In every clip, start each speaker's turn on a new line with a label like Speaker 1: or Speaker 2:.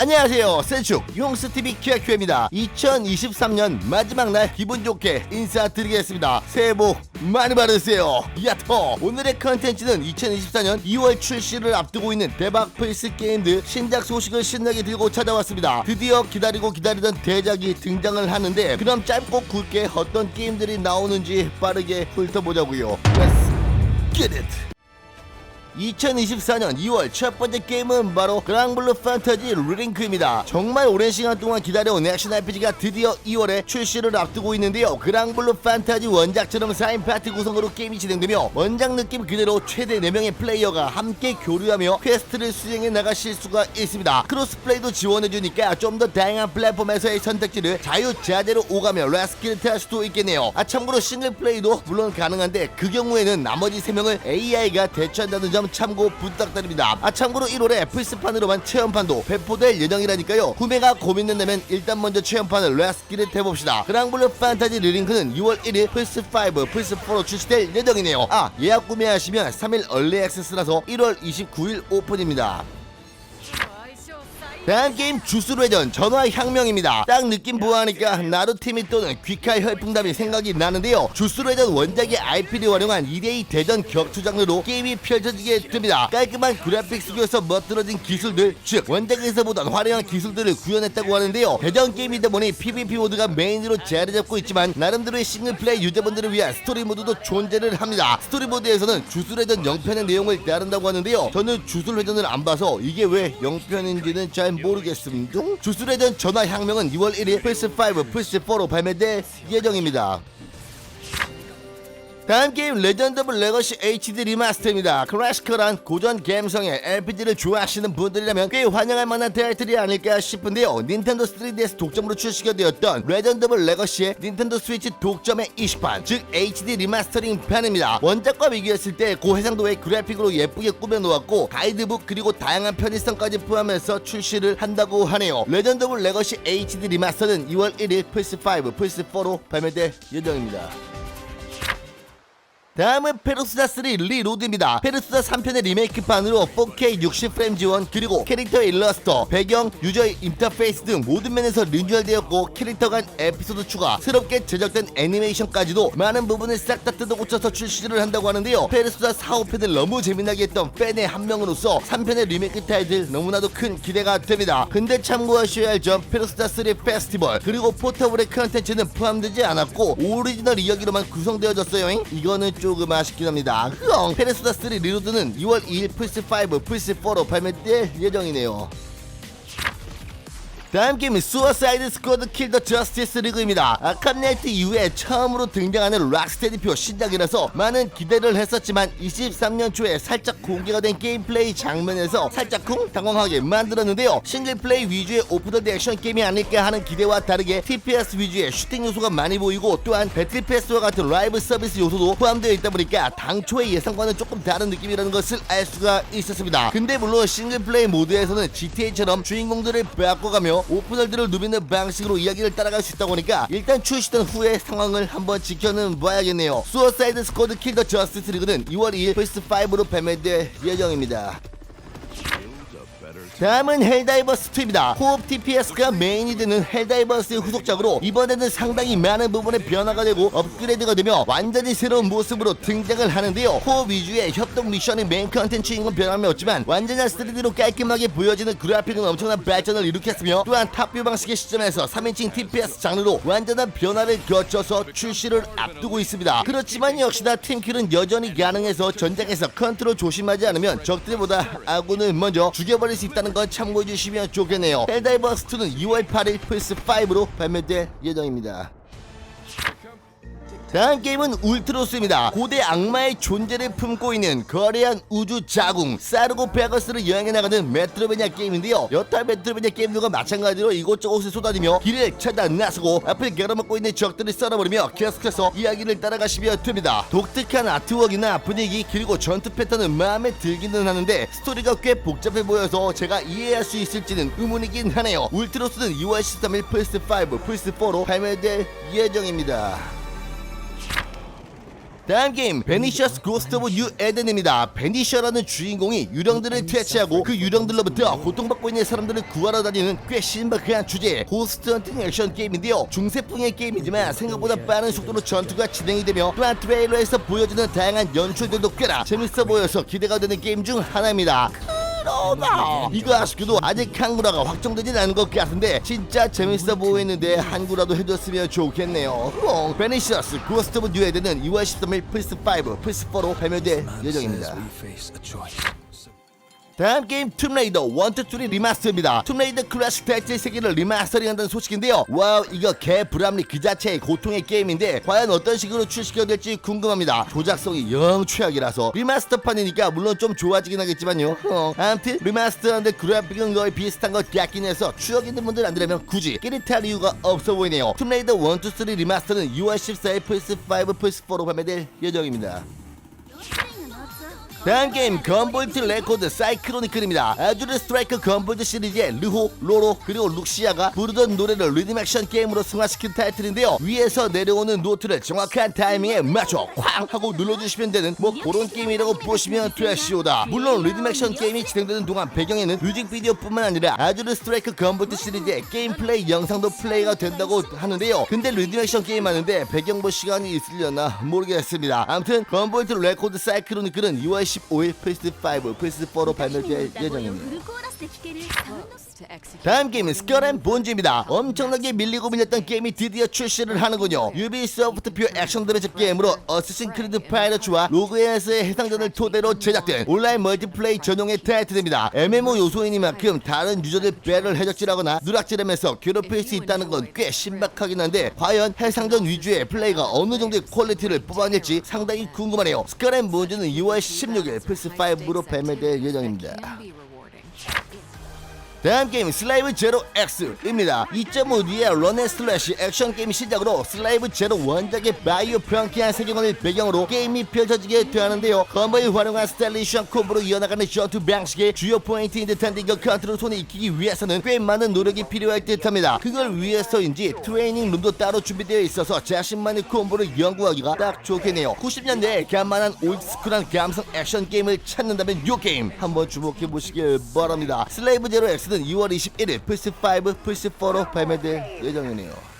Speaker 1: 안녕하세요. 센축 용스TV 키아큐입니다. 2023년 마지막 날 기분 좋게 인사드리겠습니다. 새해 복 많이 받으세요. 야토! 오늘의 컨텐츠는 2024년 2월 출시를 앞두고 있는 대박 플스 게임들 신작 소식을 신나게 들고 찾아왔습니다. 드디어 기다리고 기다리던 대작이 등장을 하는데 그럼 짧고 굵게 어떤 게임들이 나오는지 빠르게 훑어보자고요. Let's get it 2024년 2월 첫 번째 게임은 바로 그랑블루 판타지 리링크입니다. 정말 오랜 시간 동안 기다려온 액션 RPG가 드디어 2월에 출시를 앞두고 있는데요. 그랑블루 판타지 원작처럼 4인 파티 구성으로 게임이 진행되며 원작 느낌 그대로 최대 4명의 플레이어가 함께 교류하며 퀘스트를 수행해 나가실 수가 있습니다. 크로스플레이도 지원해주니까 좀 더 다양한 플랫폼에서의 선택지를 자유자재로 오가며 레스키를 할 수도 있겠네요. 아 참고로 싱글플레이도 물론 가능한데 그 경우에는 나머지 3명을 AI가 대처한다는 점 참고 부탁드립니다. 아 참고로 1월에 플스판으로만 체험판도 배포될 예정이라니까요. 구매가 고민된다면 일단 먼저 체험판을 레스키를 해봅시다. 그랑블루 판타지 리링크는 2월 1일 플스5, 플스4로 출시될 예정이네요. 아 예약 구매하시면 3일 얼리 액세스라서 1월 29일 오픈입니다. 다음 게임 주스레전 전화혁명입니다. 딱 느낌 보아하니까 나루티미 또는 귀칼 혈풍담이 생각이 나는데요. 주스레전 원작의 IP를 활용한 2대2 대전 격투 장르로 게임이 펼쳐지게 됩니다. 깔끔한 그래픽스 교에서 멋들어진 기술들, 즉 원작에서보단 화려한 기술들을 구현했다고 하는데요. 대전 게임이다 보니 PVP 모드가 메인으로 자리 잡고 있지만 나름대로의 싱글플레이 유저분들을 위한 스토리 모드도 존재를 합니다. 스토리 모드에서는 주술회전 영편의 내용을 다룬다고 하는데요. 저는 주술회전을 안 봐서 이게 왜 영편인지는 잘 모르겠습니다. 주술회전 전화혁명은 2월 1일 플스5, 플스4로 발매될 예정입니다. 다음 게임 레전드 오브 레거시 HD 리마스터입니다. 클래시컬한 고전 감성의 RPG를 좋아하시는 분들이라면 꽤 환영할 만한 타이틀이 아닐까 싶은데요. 닌텐도 3DS 독점으로 출시가 되었던 레전드 오브 레거시의 닌텐도 스위치 독점의 이식판, 즉 HD 리마스터링 편입니다. 원작과 비교했을 때 고해상도의 그래픽으로 예쁘게 꾸며놓았고 가이드북 그리고 다양한 편의성까지 포함해서 출시를 한다고 하네요. 레전드 오브 레거시 HD 리마스터는 2월 1일 플스5, 플스4로 발매될 예정입니다. 다음은 페르소나 3 리로드입니다. 페르소나 3편의 리메이크판으로 4K 60프레임 지원 그리고 캐릭터 일러스터, 배경, 유저 인터페이스 등 모든 면에서 리뉴얼되었고 캐릭터 간 에피소드 추가, 새롭게 제작된 애니메이션까지도 많은 부분을 싹 다 뜯어 고쳐서 출시를 한다고 하는데요. 페르소나 4, 5편을 너무 재미나게 했던 팬의 한 명으로서 3편의 리메이크 타이틀 너무나도 큰 기대가 됩니다. 근데 참고하셔야 할 점 페르소나 3 페스티벌 그리고 포터블의 컨텐츠는 포함되지 않았고 오리지널 이야기로만 구성되어졌어요. 이거는 조금 아쉽긴 합니다. 흥! 페르소나 3 리로드는 2월 2일 플스5, 플스4로 발매될 예정이네요. 다음 게임은 수어사이드 스쿼드 킬더 저스티스 리그입니다. 아캄 나이트 이후에 처음으로 등장하는 락스테 디표 신작이라서 많은 기대를 했었지만 23년 초에 살짝 공개가 된 게임 플레이 장면에서 살짝 쿵 당황하게 만들었는데요. 싱글 플레이 위주의 오프더드 액션 게임이 아닐까 하는 기대와 다르게 TPS 위주의 슈팅 요소가 많이 보이고 또한 배틀 패스와 같은 라이브 서비스 요소도 포함되어 있다 보니까 당초의 예상과는 조금 다른 느낌이라는 것을 알 수가 있었습니다. 근데 물론 싱글 플레이 모드에서는 GTA처럼 주인공들을 바꿔가며 오픈월드를 누비는 방식으로 이야기를 따라갈 수 있다고 하니까 일단 출시된 후의 상황을 한번 지켜는 봐야겠네요. 수어사이드 스쿼드 킬더 저스티스 리그는 2월 2일 플스5로 발매될 예정입니다. 다음은 헬다이버스 2입니다. 호흡 TPS가 메인이 되는 헬다이버스의 후속작으로 이번에는 상당히 많은 부분에 변화가 되고 업그레이드가 되며 완전히 새로운 모습으로 등장을 하는데요. 호흡 위주의 협동 미션이 메인 컨텐츠인 건 변함이 없지만 완전한 3D로 깔끔하게 보여지는 그래픽은 엄청난 발전을 일으켰으며 또한 탑뷰 방식의 시점에서 3인칭 TPS 장르로 완전한 변화를 거쳐서 출시를 앞두고 있습니다. 그렇지만 역시나 팀킬은 여전히 가능해서 전장에서 컨트롤 조심하지 않으면 적들보다 아군을 먼저 죽여버릴 수 있다는 건 참고해 주시면 좋겠네요. 헬다이버스 2는 2월 8일 플스5로 발매될 예정입니다. 다음 게임은 울트로스입니다. 고대 악마의 존재를 품고 있는 거대한 우주 자궁 사르고 베가스를 여행해 나가는 메트로베니아 게임인데요. 여타 메트로베니아 게임들과 마찬가지로 이곳저곳에 쏟아지며 길을 찾아 나서고 앞을 가로막고 있는 적들을 썰어버리며 계속해서 이야기를 따라가시면 됩니다. 독특한 아트웍이나 분위기 그리고 전투 패턴은 마음에 들기는 하는데 스토리가 꽤 복잡해 보여서 제가 이해할 수 있을지는 의문이긴 하네요. 울트로스는 2월 13일 플스5, 플스4로 발매될 예정입니다. 다음 게임 베니셔스 고스트 오브 뉴 에덴입니다. 베니셔라는 주인공이 유령들을 퇴치하고 그 유령들로부터 고통받고 있는 사람들을 구하러 다니는 꽤 신박한 주제의 고스트 헌팅 액션 게임인데요. 중세풍의 게임이지만 생각보다 빠른 속도로 전투가 진행이 되며 또한 트레일러에서 보여주는 다양한 연출들도 꽤나 재밌어 보여서 기대가 되는 게임 중 하나입니다. 그러나 이거 아쉽게도 아직 한구라가 확정되진 않은 것 같은데 진짜 재밌어 보이는데 한구라도 해줬으면 좋겠네요. 어, 베니셔스 고스트 오브 뉴 에덴은 2월 13일 플스5, 플스4로 발매될 예정입니다. 다음 게임 툼레이더 1, 2, 3 리마스터입니다. 툼레이더 클래식 타이틀 세계를 리마스터링한다는 소식인데요. 와우 이거 개 불합리 그 자체의 고통의 게임인데 과연 어떤 식으로 출시가 될지 궁금합니다. 조작성이 영 최악이라서 리마스터판이니까 물론 좀 좋아지긴 하겠지만요. 어, 아무튼 리마스터한데 그래픽은 거의 비슷한 것 같긴 해서 추억 있는 분들 안 들으면 굳이 끼릿할 이유가 없어 보이네요. 툼레이더 1, 2, 3 리마스터는 6월 14일 플스5, 플스4로 발매될 예정입니다. 다음 게임 건볼트 레코드 사이클로니클입니다. 아주르 스트라이크 건볼트 시리즈의 르호, 로로 그리고 룩시아가 부르던 노래를 리듬 액션 게임으로 승화시킨 타이틀인데요. 위에서 내려오는 노트를 정확한 타이밍에 맞춰 쾅 하고 눌러주시면 되는 뭐 그런 게임이라고 보시면 되시오다. 물론 리듬 액션 게임이 진행되는 동안 배경에는 뮤직비디오뿐만 아니라 아주르 스트라이크 건볼트 시리즈의 게임 플레이 영상도 플레이가 된다고 하는데요. 근데 리듬 액션 게임 하는데 배경 볼 시간이 있으려나 모르겠습니다. 아무튼 건볼트 레코드 사이클로니클은 2월 15일 플스5, 플스4로 발매될 예정입니다. 다음 게임은 스컬앤 본즈입니다. 엄청나게 밀리고 밀렸던 게임이 드디어 출시를 하는군요. 유비소프트표 액션 드벤처 게임으로 어쌔신 크리드 파이러츠와 로그에서의 해상전을 토대로 제작된 온라인 멀티플레이 전용의 타이틀입니다. MMO 요소이니만큼 다른 유저들 배를 해적질하거나 누락질하면서 괴롭힐 수 있다는 건 꽤 신박하긴 한데 과연 해상전 위주의 플레이가 어느 정도의 퀄리티를 뽑아낼지 상당히 궁금하네요. 스컬앤 본즈는 2월 16일 플스5로 발매될 예정입니다. 다음 게임 슬라이브 제로 X입니다. 2.5D의 런앤 슬래시 액션 게임 시작으로 슬라이브 제로 원작의 바이오 프랑키한 세계관을 배경으로 게임이 펼쳐지게 되는데요. 건버를 활용한 스타일리시한 콤보로 이어나가는 전투 방식의 주요 포인트인 듯한데 이거 컨트롤 손에 익히기 위해서는 꽤 많은 노력이 필요할 듯합니다. 그걸 위해서인지 트레이닝 룸도 따로 준비되어 있어서 자신만의 콤보를 연구하기가 딱 좋겠네요. 90년대에 간만한 올드스쿨한 감성 액션 게임을 찾는다면 이 게임 한번 주목해 보시길 바랍니다. 슬레이브 제로 X 는 2월 21일 플스5, 플스4로 발매될 예정이네요.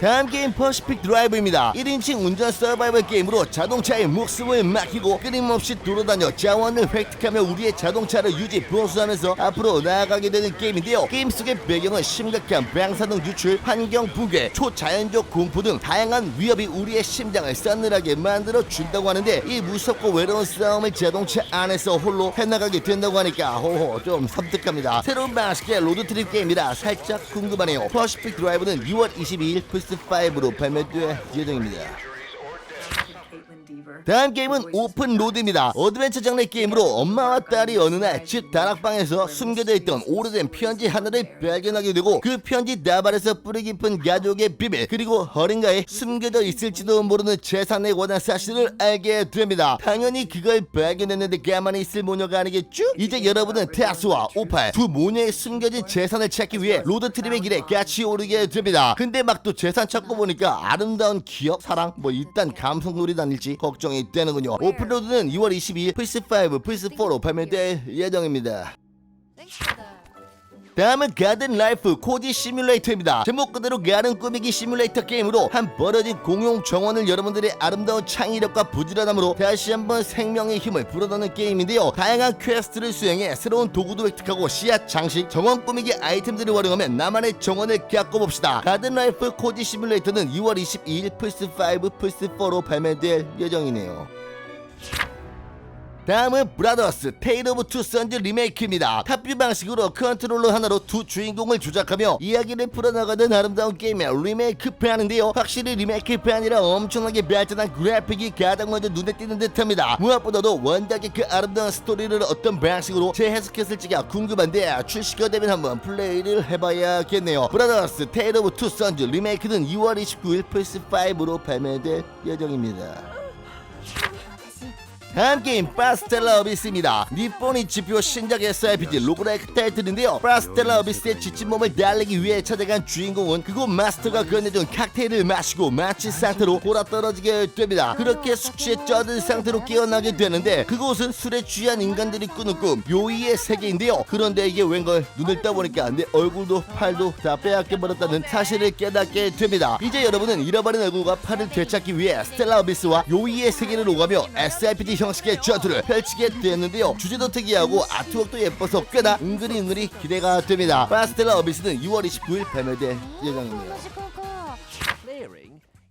Speaker 1: 다음 게임 퍼시픽 드라이브입니다. 1인칭 운전 서바이벌 게임으로 자동차의 목숨을 맡기고 끊임없이 돌아다녀 자원을 획득하며 우리의 자동차를 유지 보수하면서 앞으로 나아가게 되는 게임인데요. 게임 속의 배경은 심각한 방사능 유출, 환경 붕괴, 초자연적 공포 등 다양한 위협이 우리의 심장을 싸늘하게 만들어 준다고 하는데 이 무섭고 외로운 싸움을 자동차 안에서 홀로 해나가게 된다고 하니까 호호 좀 섬뜩합니다. 새로운 방식의 로드트립 게임이라 살짝 궁금하네요. 퍼시픽 드라이브는 6월 22일 플스5로 발매될 예정입니다. 다음 게임은 오픈 로드입니다. 어드벤처 장르 게임으로 엄마와 딸이 어느 날 집 다락방에서 숨겨져 있던 오래된 편지 하나를 발견하게 되고 그 편지 나발에서 뿌리 깊은 가족의 비밀 그리고 어딘가에 숨겨져 있을지도 모르는 재산에 관한 사실을 알게 됩니다. 당연히 그걸 발견했는데 가만히 있을 모녀가 아니겠죠? 이제 여러분은 테아스와 오팔 두 모녀의 숨겨진 재산을 찾기 위해 로드트립의 길에 같이 오르게 됩니다. 근데 막 또 재산 찾고 보니까 아름다운 기억, 사랑 뭐 일단 감성놀이 다닐지 걱정 이 되는군요. 오픈로드는 2월 22일 플스5, 플스4로 발매될 예정입니다. 다음은 가든 라이프 코디 시뮬레이터입니다. 제목 그대로 가든 꾸미기 시뮬레이터 게임으로 한 버려진 공용 정원을 여러분들의 아름다운 창의력과 부지런함으로 다시 한번 생명의 힘을 불어넣는 게임인데요. 다양한 퀘스트를 수행해 새로운 도구도 획득하고 씨앗 장식, 정원 꾸미기 아이템들을 활용하면 나만의 정원을 겪어봅시다. 가든 라이프 코디 시뮬레이터는 2월 22일 플스5, 플스4로 발매될 예정이네요. 다음은 브라더스 테일 오브 투 선즈 리메이크입니다. 탑뷰 방식으로 컨트롤러 하나로 두 주인공을 조작하며 이야기를 풀어나가는 아름다운 게임의 리메이크판인데요. 확실히 리메이크판이라 엄청나게 발전한 그래픽이 가장 먼저 눈에 띄는 듯합니다. 무엇보다도 원작의 그 아름다운 스토리를 어떤 방식으로 재해석했을지가 궁금한데 출시가 되면 한번 플레이를 해봐야겠네요. 브라더스 테일 오브 투 선즈 리메이크는 2월 29일 플스5로 발매될 예정입니다. 다음 게임 파스텔라 어비스입니다. 니폰이 지표 신작 SRPG 로그라이크 타이틀인데요. 파스텔라 어비스의 지친 몸을 달리기 위해 찾아간 주인공은 그곳 마스터가 건네준 칵테일을 마시고 마치 상태로 돌아 떨어지게 됩니다. 그렇게 숙취에 쩌든 상태로 깨어나게 되는데 그곳은 술에 취한 인간들이 꾸는 꿈 요이의 세계인데요. 그런데 이게 웬걸 눈을 떠보니까 내 얼굴도 팔도 다 빼앗겨 버렸다는 사실을 깨닫게 됩니다. 이제 여러분은 잃어버린 얼굴과 팔을 되찾기 위해 스텔라 어비스와 요이의 세계를 오가며 SRPG 형식의 전투를 펼치게 되었는데요. 주제도 특이하고 아트웍도 예뻐서 꽤나 은근히 은근히 기대가 됩니다. 파스텔라 어비스는 6월 29일 발매될 예정입니다.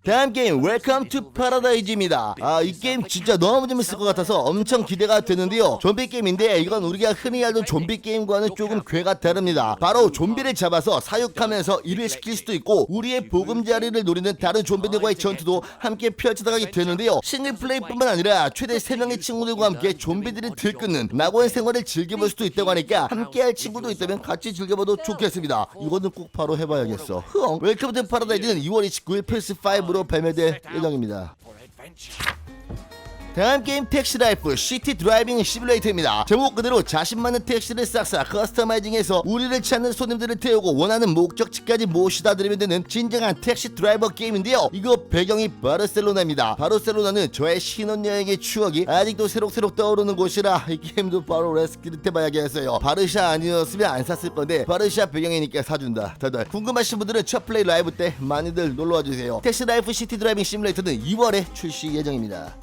Speaker 1: 다음 게임 웰컴 투 파라다이즈입니다. 아 이 게임 진짜 너무 재밌을 것 같아서 엄청 기대가 되는데요. 좀비 게임인데 이건 우리가 흔히 알던 좀비 게임과는 조금 궤가 다릅니다. 바로 좀비를 잡아서 사육하면서 일을 시킬 수도 있고 우리의 보금자리를 노리는 다른 좀비들과의 전투도 함께 펼쳐나가게 되는데요. 싱글 플레이뿐만 아니라 최대 3명의 친구들과 함께 좀비들을 들끓는 낙원 생활을 즐겨볼 수도 있다고 하니까 함께할 친구도 있다면 같이 즐겨봐도 좋겠습니다. 이거는 꼭 바로 해봐야겠어. 흐엉 웰컴 투 파라다이즈는 2월 29일 플스5 으로 발매될 예정입니다. 다음 게임 택시 라이프 시티 드라이빙 시뮬레이터입니다. 제목 그대로 자신 맞는 택시를 싹싹 커스터마이징해서 우리를 찾는 손님들을 태우고 원하는 목적지까지 모시다 드리면 되는 진정한 택시 드라이버 게임인데요. 이거 배경이 바르셀로나입니다. 바르셀로나는 저의 신혼여행의 추억이 아직도 새록새록 떠오르는 곳이라 이 게임도 바로 레스키를 해봐야겠어요. 바르샤 아니었으면 안 샀을 건데 바르샤 배경이니까 사준다. 다들 궁금하신 분들은 첫 플레이 라이브 때 많이들 놀러와 주세요. 택시 라이프 시티 드라이빙 시뮬레이터는 2월에 출시 예정입니다.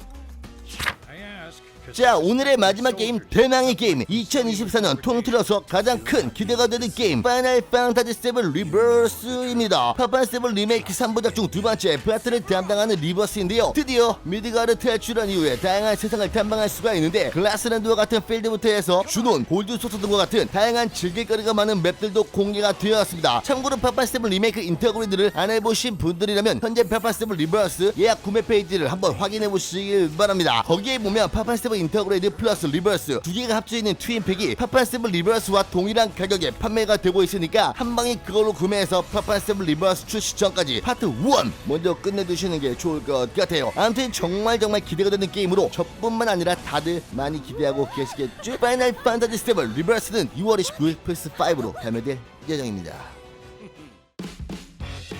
Speaker 1: 자 오늘의 마지막 게임 대망의 게임. 2024년 통틀어서 가장 큰 기대가 되는 게임 파이널 판타지 7 리버스입니다. 파판 7 리메이크 3부작 중 두 번째 파트를 담당하는 리버스인데요. 드디어 미드가를 탈출한 이후에 다양한 세상을 탐방할 수가 있는데 글라스랜드와 같은 필드부터 해서 주논 골드소스 등과 같은 다양한 즐길거리가 많은 맵들도 공개가 되었습니다. 참고로 파판 7 리메이크 인터그리드를 안 해보신 분들이라면 현재 파판 7 리버스 예약 구매 페이지를 한번 확인해 보시길 바랍니다. 거기에 보면 파판 7 인터그레이드 플러스 리버스 두 개가 합쳐 있는 트윈팩이 파판7 리버스와 동일한 가격에 판매가 되고 있으니까 한 방에 그걸로 구매해서 파판7 리버스 출시 전까지 파트 1 먼저 끝내두시는 게 좋을 것 같아요 아무튼 정말 정말 기대가 되는 게임으로 저뿐만 아니라 다들 많이 기대하고 계시겠죠? 파이널 판타지 7 리버스는 6월 29일 플스5로 발매될 예정입니다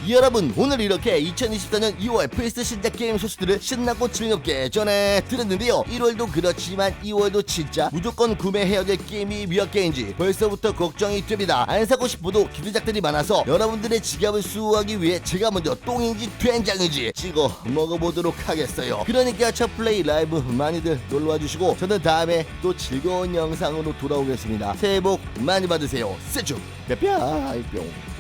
Speaker 1: 여러분 오늘 이렇게 2024년 2월 플스 신작 게임 소식들을 신나고 즐겁게 전해 드렸는데요. 1월도 그렇지만 2월도 진짜 무조건 구매해야 될 게임이 몇 개인지 벌써부터 걱정이 됩니다. 안 사고 싶어도 기대작들이 많아서 여러분들의 지갑을 수호하기 위해 제가 먼저 똥인지 된장인지 찍어 먹어보도록 하겠어요. 그러니까 첫 플레이 라이브 많이들 놀러와 주시고 저는 다음에 또 즐거운 영상으로 돌아오겠습니다. 새해 복 많이 받으세요. 세쭈 뼈뼈 뿅